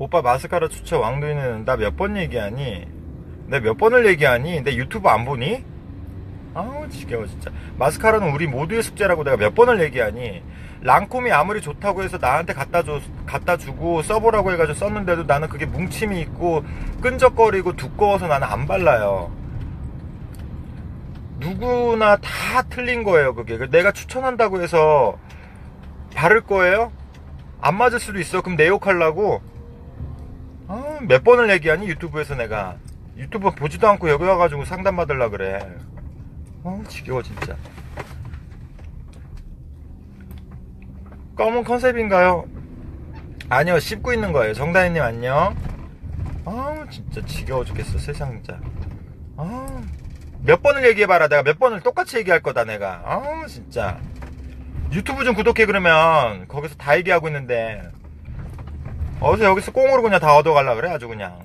오빠 마스카라 추천 왕도이는 나 몇 번 얘기하니? 내 몇 번을 얘기하니? 내 유튜브 안 보니? 아우 지겨워 진짜 마스카라는 우리 모두의 숙제라고 내가 몇 번을 얘기하니 랑콤이 아무리 좋다고 해서 나한테 갖다 줘 갖다 주고 써보라고 해가지고 썼는데도 나는 그게 뭉침이 있고 끈적거리고 두꺼워서 나는 안 발라요 누구나 다 틀린 거예요 그게 내가 추천한다고 해서 바를 거예요? 안 맞을 수도 있어 그럼 내 욕하려고 아, 몇 번을 얘기하니? 유튜브에서 내가. 유튜브 보지도 않고 여기 와가지고 상담 받으려 그래. 어 지겨워 진짜. 검은 컨셉인가요? 아니요 씹고 있는 거예요. 정다희님 안녕. 아 진짜 지겨워 죽겠어 세상 진짜. 아 몇 번을 얘기해봐라 내가. 몇 번을 똑같이 얘기할 거다 내가. 아 진짜. 유튜브 좀 구독해 그러면. 거기서 다 얘기하고 있는데 어서 여기서 꽁으로 그냥 다 얻어갈라 그래? 아주 그냥